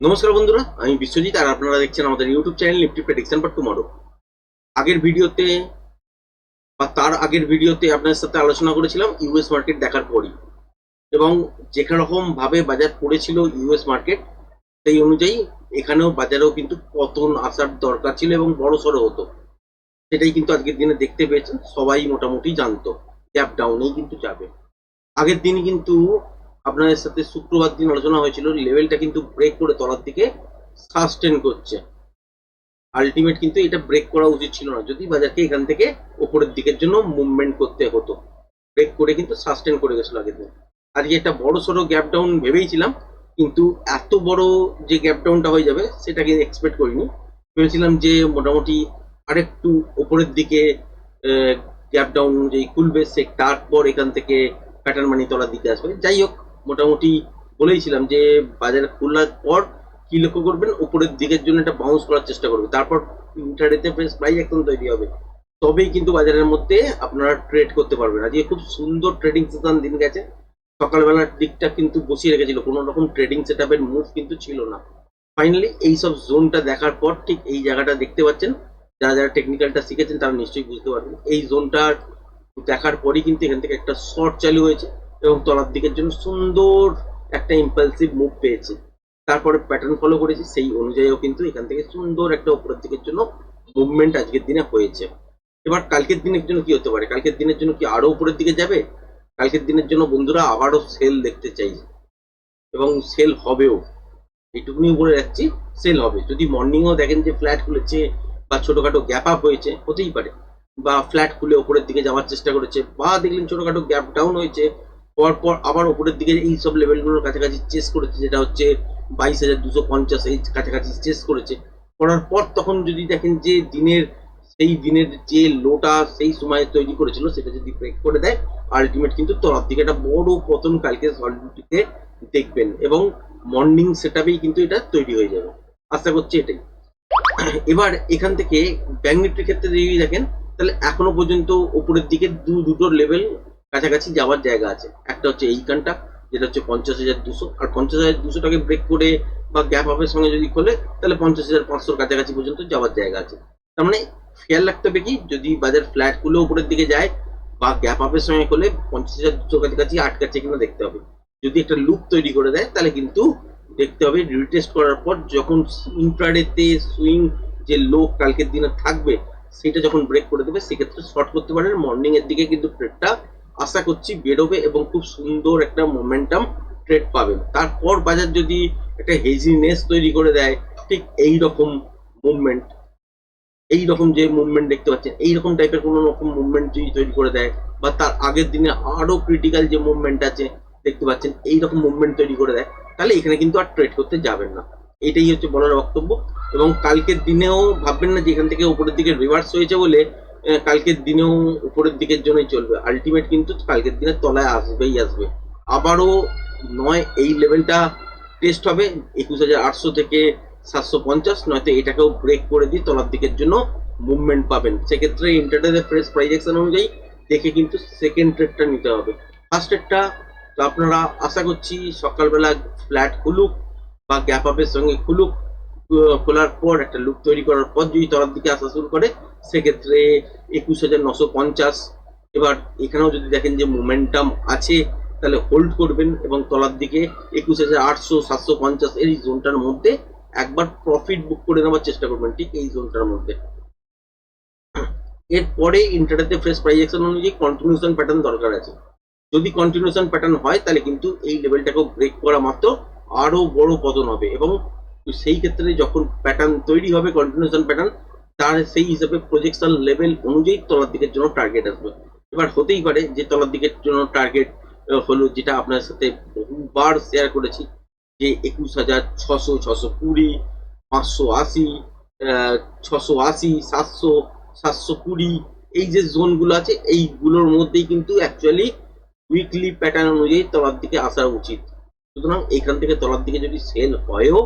নমস্কার বন্ধুরা, আমি বিশ্বজিৎ আর আপনারা দেখছেন আমাদের YouTube channel Nifty prediction for tomorrow আগের ভিডিওতে বা তার আগের ভিডিওতে আপনাদের সাথে আলোচনা করেছিলাম ইউএস মার্কেট দেখার পরই এবং যেখানে রকম ভাবে বাজার পড়েছিল ইউএস মার্কেট সেই অনুযায়ী এখানেও বাজারেও কিন্তু পতন আসার দরকার ছিল এবং বড় সড়ো হতো। সেটাই কিন্তু আজকের দিনে দেখতে পেয়েছেন, সবাই মোটামুটি জানতো গ্যাপ ডাউনেই কিন্তু যাবে। আগের দিনই কিন্তু আপনাদের সাথে শুক্রবার দিন আলোচনা হয়েছিল লেভেলটা কিন্তু ব্রেক করে তলার দিকে সাস্টেন করছে। আলটিমেট কিন্তু এটা ব্রেক করা উচিত ছিল না, যদি বাজারকে এখান থেকে ওপরের দিকের জন্য মুভমেন্ট করতে হতো। ব্রেক করে কিন্তু সাস্টেন করে গেছিল আগের দিন। আজকে একটা বড় সড়ো গ্যাপ ডাউন ভেবেইছিলাম, কিন্তু এত বড় যে গ্যাপ ডাউনটা হয়ে যাবে, সেটাকে এক্সপেক্ট করিনি। ভেবেছিলাম যে মোটামুটি আরেকটু ওপরের দিকে গ্যাপ ডাউন অনুযায়ী খুলবে, সে তারপর এখান থেকে প্যাটার্ন মানি তলার দিকে আসবে। যাই হোক মোটামুটি বলেইছিলাম যে বাজার খোলার পর কি লক্ষ্য করবেন? উপরের দিকের জন্য একটা বাউন্স করার চেষ্টা করবে তারপর ইন্টারডেতে প্রাইস প্রাইস একদম তৈরি হবে। তবেই কিন্তু বাজারের মধ্যে আপনারা ট্রেড করতে পারবেন। আজকে খুব সুন্দর ট্রেডিং সেশন দিন গেছে। সকালবেলার দিকটা কিন্তু বসিয়ে রেখেছিল। কোনো রকম ট্রেডিং সেট আপের মুভ কিন্তু ছিল না। ফাইনালি এই সব জোনটা দেখার পর ঠিক এই জায়গাটা দেখতে পাচ্ছেন। যারা যারা টেকনিক্যালটা শিখেছেন তারা নিশ্চয়ই বুঝতে পারবেন। এই জোনটা দেখার পরই কিন্তু এখান থেকে একটা শর্ট চালু হয়েছে। এবং তলার দিকের জন্য সুন্দর একটা ইম্পালসিভ মুভ পেয়েছে। তারপরে প্যাটার্ন ফলো করেছি, সেই অনুযায়ীও কিন্তু এখান থেকে সুন্দর একটা উপরের দিকের জন্য মুভমেন্ট আজকের দিনে হয়েছে। এবার কালকের দিনের জন্য কি হতে পারে? কালকের দিনের জন্য কি আরও উপরের দিকে যাবে? কালকের দিনের জন্য বন্ধুরা আবারও সেল দেখতে চাই। এবং সেল হবেও। এইটুকুনি বলে রাখছি সেল হবে। যদি মর্নিংও দেখেন যে ফ্ল্যাট খুলেছে বা ছোটখাটো গ্যাপ আপ হয়েছে, হতেই পারে। বা ফ্ল্যাট খুলে ওপরের দিকে যাওয়ার চেষ্টা করেছে, বা দেখলেন ছোটখাটো গ্যাপ ডাউন হয়েছে পরপর আবার ওপরের দিকে এই সব লেভেলগুলোর কাছাকাছি চেস করেছে, যেটা হচ্ছে বাইশ হাজার দুশো পঞ্চাশ এই কাছাকাছি চেস করেছে। করার পর তখন যদি দেখেন যে দিনের, সেই দিনের যে লোটা সেই সময়ে তৈরি করেছিল, সেটা যদি ব্রেক করে দেয় আলটিমেট কিন্তু তলার দিকে একটা বড় পতন কালকে সলটিতে দেখবেন এবং মর্নিং সেটআপেই কিন্তু এটা তৈরি হয়ে যাবে। আশা করছি এটাই। এবার এখান থেকে ব্যাঙ্ক নিফটির ক্ষেত্রে যদি দেখেন, তাহলে এখনও পর্যন্ত উপরের দিকে দু দুটো লেভেল কাছাকাছি যাওয়ার জায়গা আছে। একটা হচ্ছে এই এইখানটা যেটা হচ্ছে পঞ্চাশ হাজার দুশো। আর পঞ্চাশ হাজার দুশোটাকে ব্রেক করে বা গ্যাপ আপের সঙ্গে যদি খোলে, তাহলে পঞ্চাশ হাজার পাঁচশোর কাছাকাছি পর্যন্ত যাওয়ার জায়গা আছে। তার মানে খেয়াল রাখতে হবে কি, যদি বাজার ফ্ল্যাটগুলো উপরের দিকে যায় বা গ্যাপ আপের সঙ্গে খোলে, পঞ্চাশ হাজার দুশোর কাছাকাছি আটকাচ্ছে কিনা দেখতে হবে। যদি একটা লুপ তৈরি করে দেয়, তাহলে কিন্তু দেখতে হবে রিটেস্ট করার পর যখন ইন্ট্রাডেতে সুইং যে লো কালকের দিনে থাকবে, সেটা যখন ব্রেক করে দেবে, সেক্ষেত্রে শর্ট করতে পারেন। মর্নিং এর দিকে কিন্তু ট্রেডটা আশা করছি বেরোবে এবং খুব সুন্দর একটা মোমেন্টাম ট্রেড পাবে। তারপর বাজার যদি একটা হেজিনেস তৈরি করে দেয়, ঠিক এই রকম মুভমেন্ট এই রকম যে মুভমেন্ট দেখতে পাচ্ছেন এই রকম টাইপের কোনো রকম মুভমেন্ট যদি তৈরি করে দেয়, বা তার আগের দিনে আরও ক্রিটিক্যাল যে মুভমেন্ট আছে দেখতে পাচ্ছেন এই রকম মুভমেন্ট তৈরি করে দেয়, তাহলে এখানে কিন্তু আর ট্রেড করতে যাবেন না। এটাই হচ্ছে বলার বক্তব্য এবং কালকের দিনেও ভাববেন না যে এখান থেকে উপরের দিকে রিভার্স হয়েছে বলে কালকের দিনেও উপরের দিকের জন্যই চলবে। আলটিমেট কিন্তু কালকের দিনে তলায় আসবেই আসবে। আবারও নয়, এই লেভেলটা টেস্ট হবে একুশ হাজার আটশো থেকে সাতশো পঞ্চাশ, নয়তো এটাকেও ব্রেক করে দিয়ে তলার দিকের জন্য মুভমেন্ট পাবেন। সেক্ষেত্রে ইন্টারডে ফ্রেশ প্রাইজেকশন অনুযায়ী দেখে কিন্তু সেকেন্ড ট্রেডটা নিতে হবে। ফার্স্ট ট্রেডটা আপনারা আশা করছি সকালবেলা ফ্ল্যাট খুলুক বা গ্যাপ আপের সঙ্গে খুলুক। খোলার পর একটা লুক তৈরি করার পর যদি তলার দিকে আসা শুরু করে, সেক্ষেত্রে একুশ হাজার নশো পঞ্চাশ। এবার এখানেও যদি দেখেন যে মোমেন্টাম আছে, তাহলে হোল্ড করবেন এবং তলার দিকে একুশ হাজার আটশো সাতশো পঞ্চাশ এই জোনটার মধ্যে একবার প্রফিট বুক করে নেওয়ার চেষ্টা করবেন, ঠিক এই জোনটার মধ্যে। এরপরে ইন্টারনেটে ফ্রেশ প্রাইজেকশন অনুযায়ী কন্টিনিউশন প্যাটার্ন দরকার আছে। যদি কন্টিনিউশন প্যাটার্ন হয়, তাহলে কিন্তু এই লেভেলটাকেও ব্রেক করা মাত্র আরও বড় পতন হবে এবং সেই ক্ষেত্রে যখন প্যাটার্ন তৈরি হবে কন্টিনিউশন প্যাটার্ন তার সেই হিসাবে প্রজেকশন লেভেল অনুযায়ী তলার দিকের জন্য টার্গেট আসবে। এবার হতেই পারে যে তলার দিকের জন্য টার্গেট হলো যেটা আপনার সাথে বহুবার শেয়ার করেছি, যে একুশ হাজার ছশো ছশো কুড়ি, পাঁচশো আশি ছশো আশি, সাতশো সাতশো কুড়ি, এই যে জোনগুলো আছে, এইগুলোর মধ্যেই কিন্তু অ্যাকচুয়ালি উইকলি প্যাটার্ন অনুযায়ী তলার দিকে আসা উচিত। সুতরাং এখান থেকে তলার দিকে যদি সেল হয়ও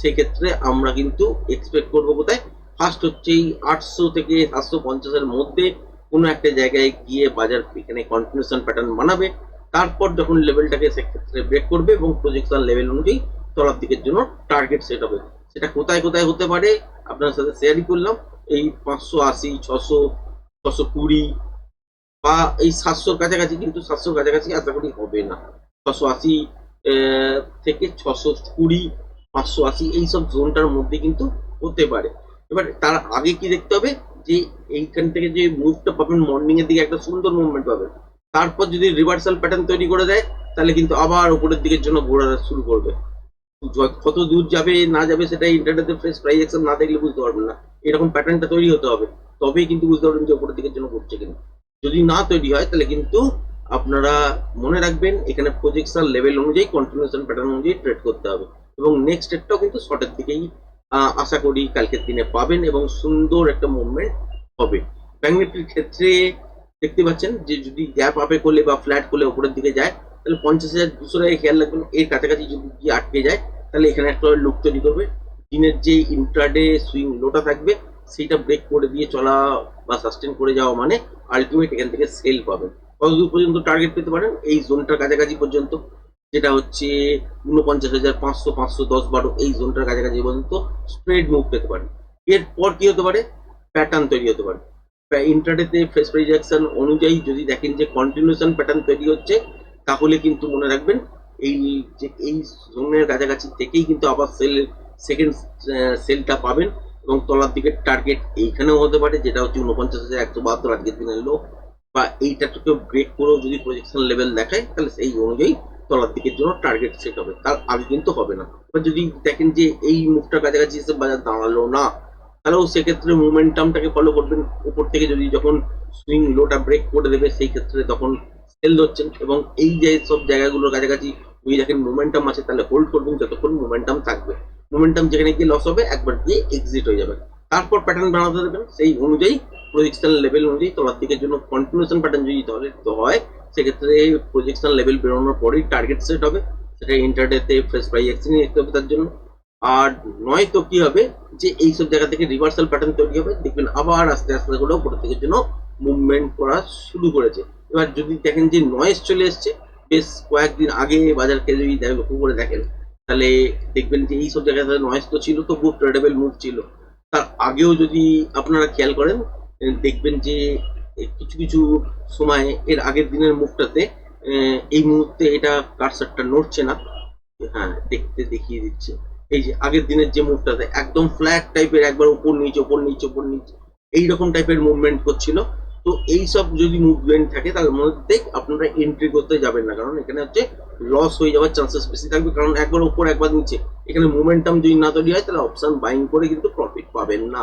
সেক্ষেত্রে আমরা কিন্তু এক্সপেক্ট করব কোথায়? ফার্স্ট হচ্ছে এই আটশো থেকে সাতশো পঞ্চাশের মধ্যে কোনো একটা জায়গায় গিয়ে বাজার এখানে কন্টিনিউশন প্যাটার্ন বানাবে। তারপর যখন লেভেলটাকে সেক্ষেত্রে ব্রেক করবে এবং প্রজেকশন লেভেল অনুযায়ী তলার দিকের জন্য টার্গেট সেট হবে। সেটা কোথায় কোথায় হতে পারে? আপনার সাথে শেয়ারই করলাম। এই পাঁচশো আশি, ছশো ছশো কুড়ি বা এই সাতশোর কাছাকাছি কিন্তু সাতশোর কাছাকাছি আশা করি হবে না। ছশো আশি থেকে ছশো কুড়ি পাঁচশো আশি এইসব জোনটার মধ্যে কিন্তু হতে পারে। এবার তার আগে কি দেখতে হবে? যে এইখান থেকে যে মুভটা পাবেন মর্নিং এর দিকে একটা সুন্দর মুভমেন্ট পাবেন। তারপর যদি রিভার্সাল প্যাটার্ন তৈরি করে দেয়, তাহলে কিন্তু আবার উপরের দিকের জন্য ঘোরা শুরু করবে। কত দূর যাবে, না যাবে সেটা ইন্টারনেটে ফ্রেশ প্রাইস অ্যাকশন না দেখলে বুঝতে পারবেন না। এরকম প্যাটার্নটা তৈরি হতে হবে। তবেই কিন্তু বুঝতে পারবেন যে উপরের দিকের জন্য ঘুরছে কিনা। যদি না তৈরি হয়, তাহলে কিন্তু আপনারা মনে রাখবেন, এখানে প্রজেকশন লেভেল অনুযায়ী কন্টিনিউশন প্যাটার্ন অনুযায়ী ট্রেড করতে হবে। এবং নেক্সট ডেটটাও কিন্তু শর্টের দিকেই আশা করি কালকের দিনে পাবেন এবং সুন্দর একটা মুভমেন্ট হবে। ব্যাঙ্ক নিফটির ক্ষেত্রে দেখতে পাচ্ছেন যে যদি গ্যাপ আপে করলে বা ফ্ল্যাট করলে ওপরের দিকে যায়, তাহলে পঞ্চাশ হাজার দুশো টাকা খেয়াল রাখবেন, এর কাছাকাছি যদি গিয়ে আটকে যায়, তাহলে এখানে একটা লুক তৈরি করবে। দিনের যে ইন্ট্রাডে সুইং লোটা থাকবে, সেইটা ব্রেক করে দিয়ে চলা বা সাস্টেন করে যাওয়া মানে আলটিমেট এখান থেকে সেল পাবেন। কতদূর পর্যন্ত টার্গেট পেতে পারেন, এই জোনটার কাছাকাছি পর্যন্ত। যেটা হচ্ছে উনপঞ্চাশ হাজার পাঁচশো পাঁচশো দশ বারো এই জোনটার কাছাকাছি পর্যন্ত স্প্রেড মুভ পেতে পারে। এরপর কি হতে পারে? প্যাটার্ন তৈরি হতে পারে। ইন্টারডেতে ফ্রেশ প্রাইজেকশন অনুযায়ী যদি দেখেন যে কন্টিনিউশন প্যাটার্ন তৈরি হচ্ছে, তাহলে কিন্তু মনে রাখবেন এই যে এই জোনের কাছাকাছি থেকেই কিন্তু আবার সেল সেকেন্ড সেলটা পাবেন এবং তলার দিকে টার্গেট এইখানেও হতে পারে, যেটা হচ্ছে উনপঞ্চাশ হাজার একশো বাহাত্তর আজকের দিনের লো বা এইটাকে ব্রেক করেও যদি প্রজেকশন লেভেল দেখায়, তাহলে সেই অনুযায়ী তলার দিকের জন্য টার্গেট সেট হবে। তার আগে কিন্তু হবে না। এবার যদি দেখেন যে এই মুভটার কাছাকাছি এসে বাজার দাঁড়াল না, তাহলেও সেক্ষেত্রে মোমেন্টামটাকে ফলো করবেন। উপর থেকে যদি যখন সুইং লোটা ব্রেক করে দেবে, সেই ক্ষেত্রে তখন সেল ধরছেন এবং এই যে সব জায়গাগুলোর কাছাকাছি যদি দেখেন মোমেন্টাম আছে, তাহলে হোল্ড করবেন যতক্ষণ মোমেন্টাম থাকবে। মোমেন্টাম যেখানে গিয়ে লস হবে, একবার গিয়ে এক্সিট হয়ে যাবে। তারপর প্যাটার্ন বানাতে দেবেন। সেই অনুযায়ী প্রজেকশন লেভেল অনুযায়ী তলার দিকের জন্য কন্টিনিউশন প্যাটার্ন যদি তো হয় সেক্ষেত্রে এই প্রজেকশন লেভেল বেরোনোর পরেই টার্গেট সেট হবে। সেটা ইন্টারডেতে ফ্রেশ প্রাইস এক্সচেঞ্জ দেখতে হবে তার জন্য। আর নয় তো কি হবে? যে এইসব জায়গা থেকে রিভার্সাল প্যাটার্ন তৈরি হবে। দেখবেন আবার আস্তে আস্তে করে উপর থেকে জন্য মুভমেন্ট করা শুরু করেছে। এবার যদি দেখেন যে নয়েজ চলে এসছে, বেশ কয়েকদিন আগে বাজারকে যদি লক্ষ্য করে দেখেন, তাহলে দেখবেন যে এইসব জায়গায় নয়েজ তো ছিল তো তবুও ট্রেডেবল মুভ ছিল। তার আগেও যদি আপনারা খেয়াল করেন, দেখবেন যে এই কিছু কিছু সময় এর আগের দিনের মুখটাতে এই মুহূর্তে এটা কারসারটা নড়ছে না। হ্যাঁ দেখতে দেখিয়ে দিচ্ছে। এই যে আগের দিনের যে মুভটাতে একদম ফ্ল্যাট টাইপের একবার উপর নিচে উপর নিচে উপর নিচে, এইরকম টাইপের মুভমেন্ট করছিল। তো এই সব যদি মুভমেন্ট থাকে, তার মধ্যে আপনারা এন্ট্রি করতে যাবেন না। কারণ এখানে হচ্ছে লস হয়ে যাওয়ার চান্সেস বেশি থাকবে। কারণ একবার উপর, একবার নিচে। এখানে মোমেন্টাম যদি না তৈরি হয়, তাহলে অপশন বাইং করে কিন্তু প্রফিট পাবেন না।